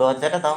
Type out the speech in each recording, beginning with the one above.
দরজাটা দাও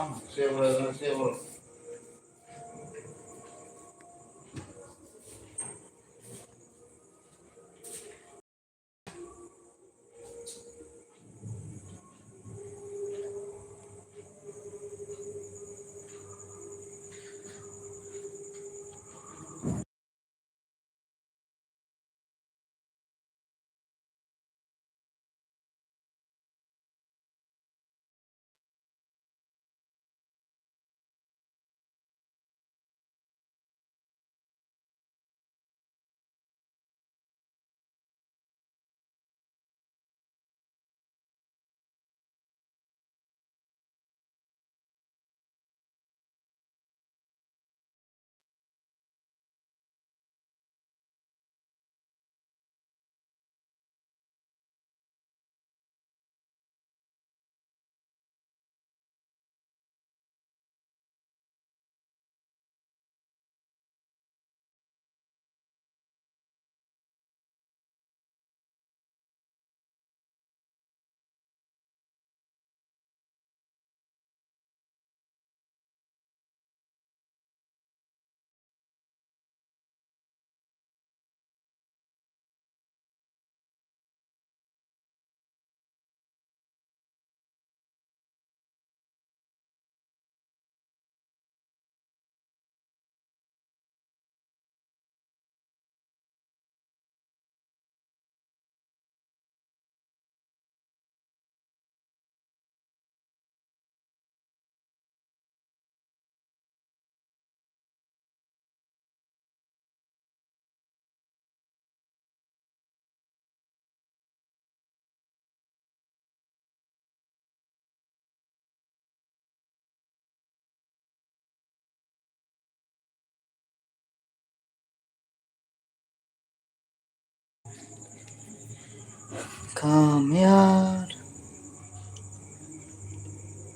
কাম ইয়ার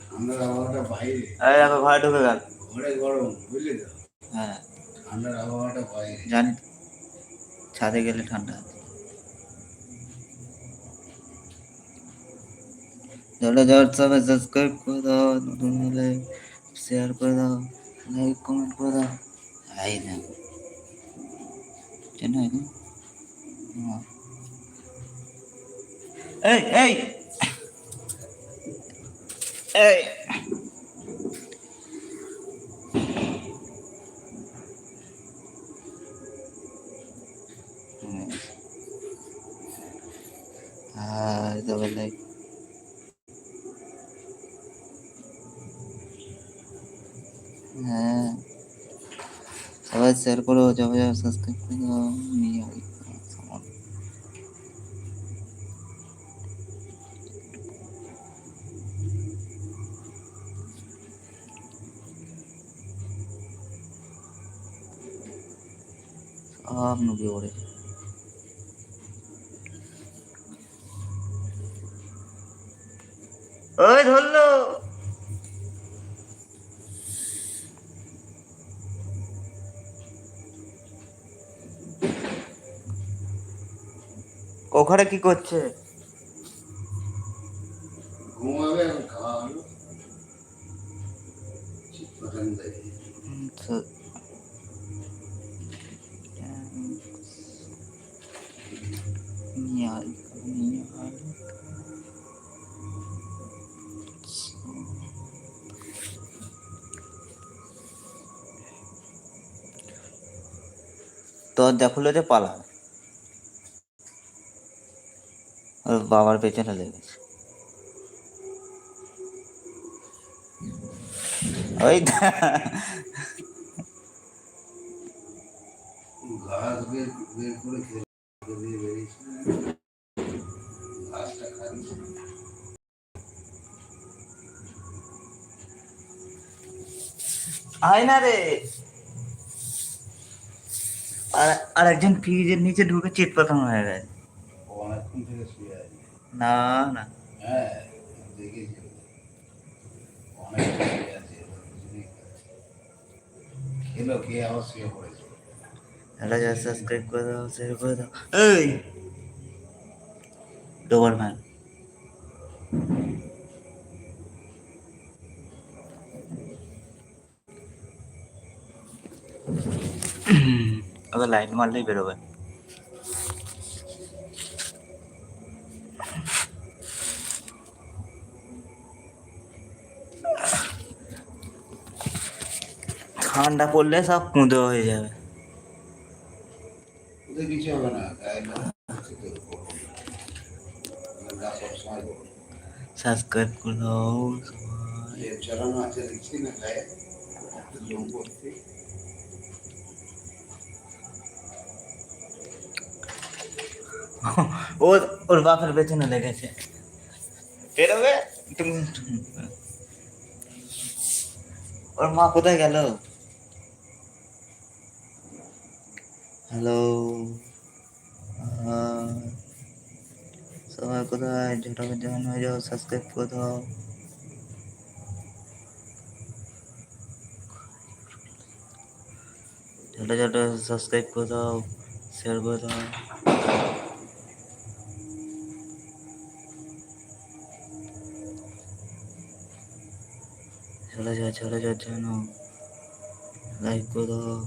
ঠান্ডার আবহাওয়াটা বাইরে। এই দেখো ঘরে ঢুকে গেল। ঘরে গরম বুঝলি তো? হ্যাঁ। ঠান্ডার আবহাওয়াটা বাইরে। জানি ছাদে গেলে ঠান্ডা জলে জল সবাই সাবস্ক্রাইব করে দাও নতুন হলে শেয়ার করে দাও লাইক কমেন্ট করে দাও। এই দেখো। চেনো এখন এই এই এই double. হ্যাঁ সবাই শেয়ার করো সবাই সাবস্ক্রাইব করে নুকে ওড়ে ওই ধরলো। ওখানে কি করছে? ঘুমাবে আর খাওয়া হলো ঠিক পছন্দ খুলে যে পালা। ওর বাবার পেছনে লেগেছে। ওই দা- ঘাস বের বের করে খেয়ে দিয়ে বেরিয়েছে। ঘাসটা খাবি আয় না রে! আর আর একজন ফ্রিজের নিচে ঢুকে চিৎ পাতানো হয়ে গেছে। অনেকক্ষণ থেকে শুয়ে আছে। না না। হ্যাঁ দেখেছি। অনেকক্ষণ শুয়ে আছে কিছুই খেলো খেয়ে আবার শুয়ে পড়েছে। এটা যা সাবস্ক্রাইব করে দাও শেয়ার করে দাও। এই ডোবার লাইন মারলেই বেরোবে। ঠান্ডা পড়লে সব কুঁদো হয়ে যাবে। কিছু হবে না সাবস্ক্রাইব করো। আছে দেখছি না গায়ে লোম করতে ও ওর বাপের পেছনে লেগেছে বেরোবে তুমি ওর মা কোথায় গেল হ্যালো সবাই কোথায় ঝোটাকে জয়েন হয়ে যাও সাবস্ক্রাইব করে দাও ছোটো ছোটো সাবস্ক্রাইব করে দাও শেয়ার করে দাও চলে যা, চলে যাওয়ার জন্য লাইক করে। দাও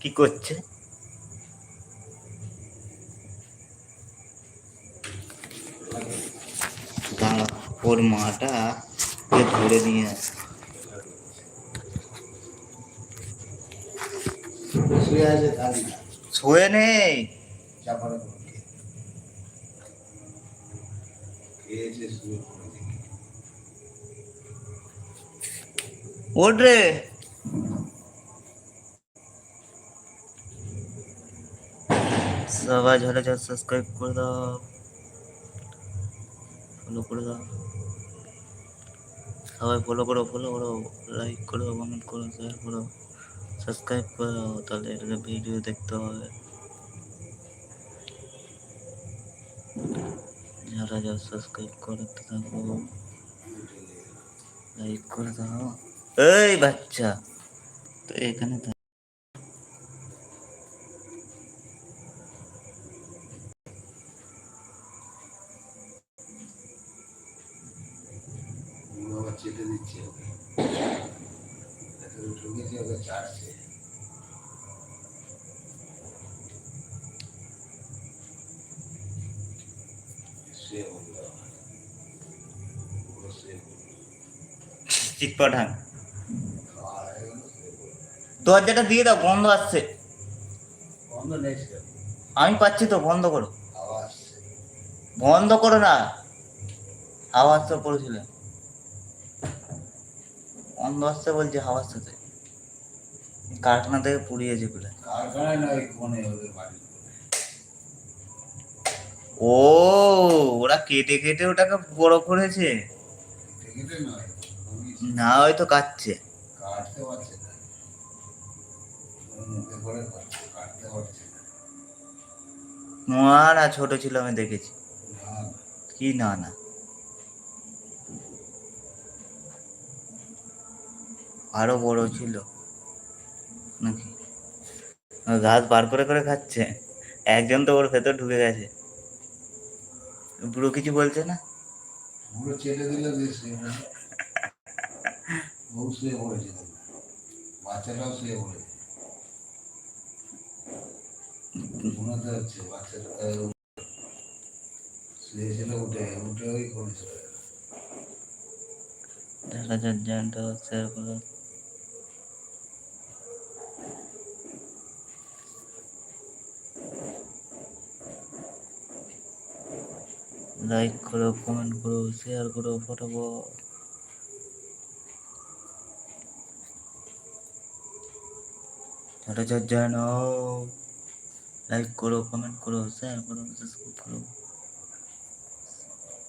কি করছে? ওর মাটা ধরে নিয়ে আসে শুয়ে আছে না নেই। চাপাটা করে খেয়েছে শুয়ে ওঠ রে। সবাই ঝরে যা সাবস্ক্রাইব করে দাও। ফলো করে দাও। সবাই ফলো করো ফলো করো লাইক করো কমেন্ট করো শেয়ার করো। সাবস্ক্রাইব করো তাহলে এটাকে ভিডিও দেখতে হবে যারা যারা সাবস্ক্রাইব করতে থাকো লাইক করে দাও এই বাচ্চা, তো এখানে থাক। বাবা চেটে দিচ্ছে ওকে এত ঢুকেছে ওকে চাটছে শুয়ে পড়ল আবার। পুরো শুয়ে পড়ল। চিৎপা ঢাং খাওয়া হয়ে গেল, শুয়ে দরজাটা দিয়ে দাও বন্ধ আসছে। আমি পাচ্ছি তো, বন্ধ করো। বন্ধ করো না। আওয়াজ তো পড়েছিল বন্ধ আসছে বলছে হাওয়ার সাথে কারখানা থেকে পুড়িয়েছে বলে ওদের বাড়ি। ও, ওরা কেটে কেটে ওটাকে বড় করেছে। না হয়তো কাটছে। না, ছোট ছিল, আমি দেখেছি। কি না না। আরও বড় ছিল। নাকি? ঘাস বার করে করে খাচ্ছে। একজন তো ওর ভেতর ঢুকে গেছে। বুড়ো কিছু বলছে না পুরো চেটে দিলে পড়ে বউ শুয়ে পড়েছে। বাচ্চাটাও শুয়ে পড়েছে ঘুমাতে হচ্ছে বাচ্চাটা শুয়েছিল উঠে উঠে ওই করে চলে গেল। দেখা যাক জ্যানটা শেয়ার লাইক করো কমেন্ট করো শেয়ার করো ফটোফট ছোট ছোট জানো লাইক করো কমেন্ট করো শেয়ার করো সাবস্ক্রাইব করো।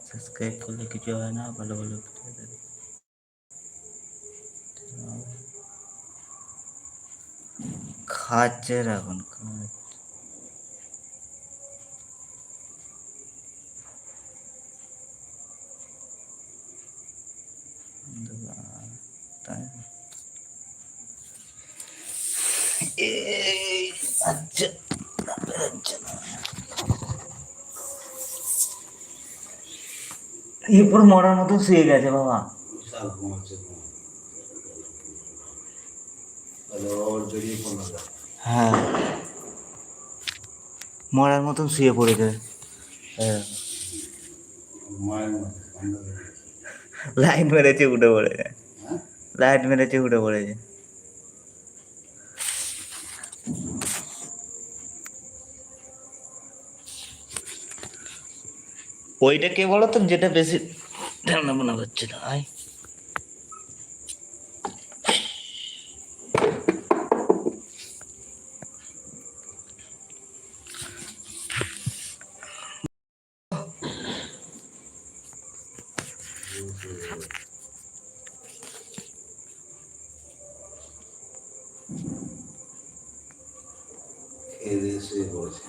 সাবস্ক্রাইব করলে কিছু হয় না, ভালো ভালো খাচ্ছে এখন, খাচ্ছে। এই আচ্ছা এরপর মরার মতো শুয়ে গেছে বাবা। হ্যাঁ। মরার মতন শুয়ে পড়েছে। হ্যাঁ লাইট মেরেছে, উঠে পড়েছে। লাইট মেরেছে, উঠে পড়েছে। ওইটা কে বলো তো যেটা বেশি ঠান্ডা মনে হচ্ছে না, আয়। দিয়ে শুয়ে পড়েছে।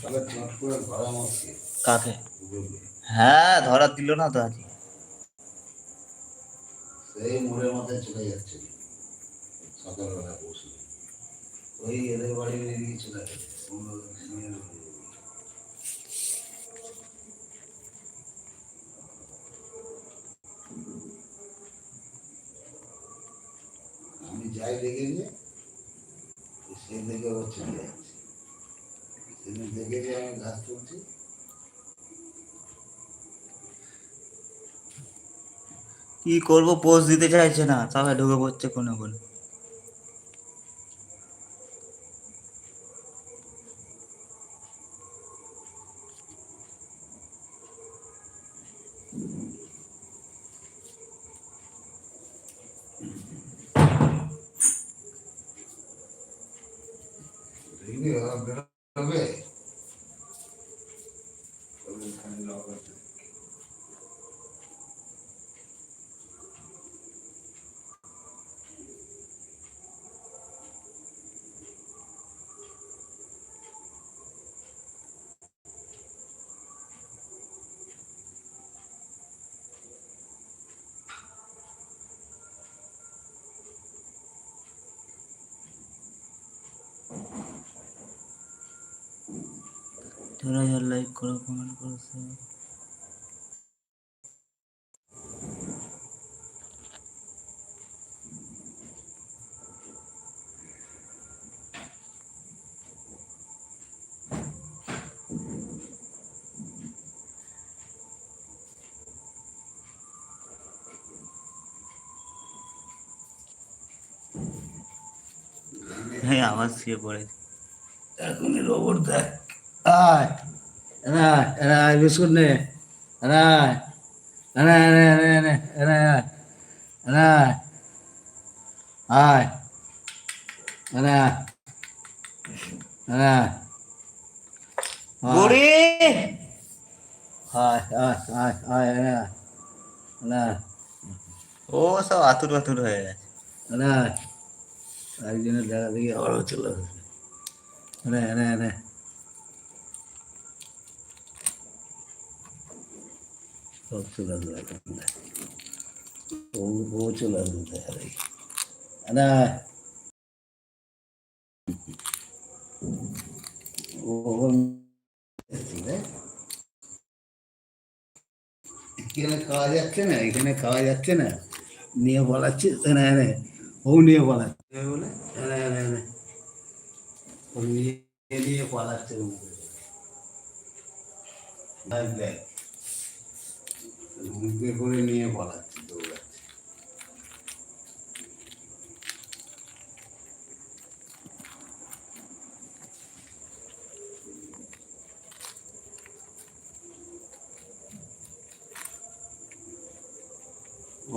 তাহলে চট করে ঘরে মরছে কাকে? হ্যাঁ ধরা দিল না তো আজকে। সেই মোড়ের মধ্যে চলে যাচ্ছে। সকালবেলা মেয়ের বাড়ি। আমি যাই দেখে যে সেই দেখে ও চলে যাচ্ছে। সেদিন দেখে যে আমি ঘাস তুলছি। কি করব পোস্ট দিতে চাইছে না সবাই ঢুকে পড়ছে কোনো কোনো দেখবি চার হাজার লাইক করো কমেন্ট করো। হ্যাঁ আবার শুয়ে পড়েছে এখনই রোবট দেখ নে এনে এনে এনে এনে আয় এনে আয় আয় এনে আয় এনে আয় বুড়ি আয় আয় আয় আয় এনে আয় এনে আয় ও সব আতুর বাতুর হয়ে গেছে। আয় একজনের দেখা দেখি। আবারও চলে। আসবে এনে এনে এনে সব চলে আসবে এখন দেখ। ও ও চলে আসবে দেখা দেখি এনে আয় ও ও এখানে খাওয়া যাচ্ছে না এখানে খাওয়া যাচ্ছে না নিয়ে বলাচ্ছে এনে এনে ও নিয়ে বলাচ্ছে বলে এনে এনে এনে ও নিয়ে নিয়ে পালাচ্ছে মুখে করে নিয়ে পালাচ্ছে দৌড়াচ্ছে।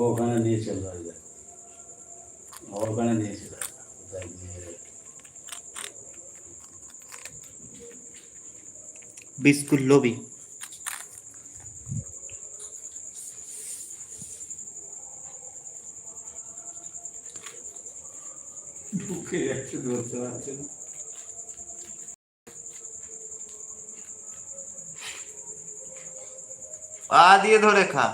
ওখানে নিয়ে চলে আসবে ওখানে নিয়ে চলে বিস্কুট লবি ঢুকে যাচ্ছে ধরতে পারছে না পা দিয়ে ধরে খা।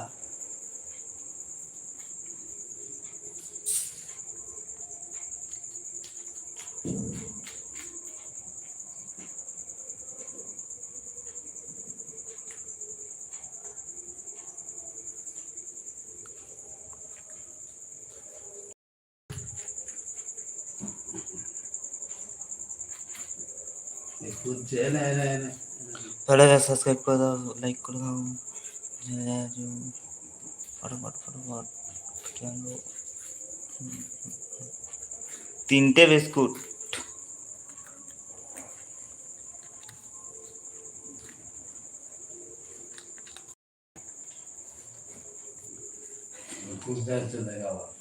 খুঁজছে এনে এনে এনে তাহলে সাবস্ক্রাইব করে দাও লাইক করে দাও ফটাফট ফটাফট চলো তিনটে বিস্কুট খুঁজতে আসছে দেখা আবার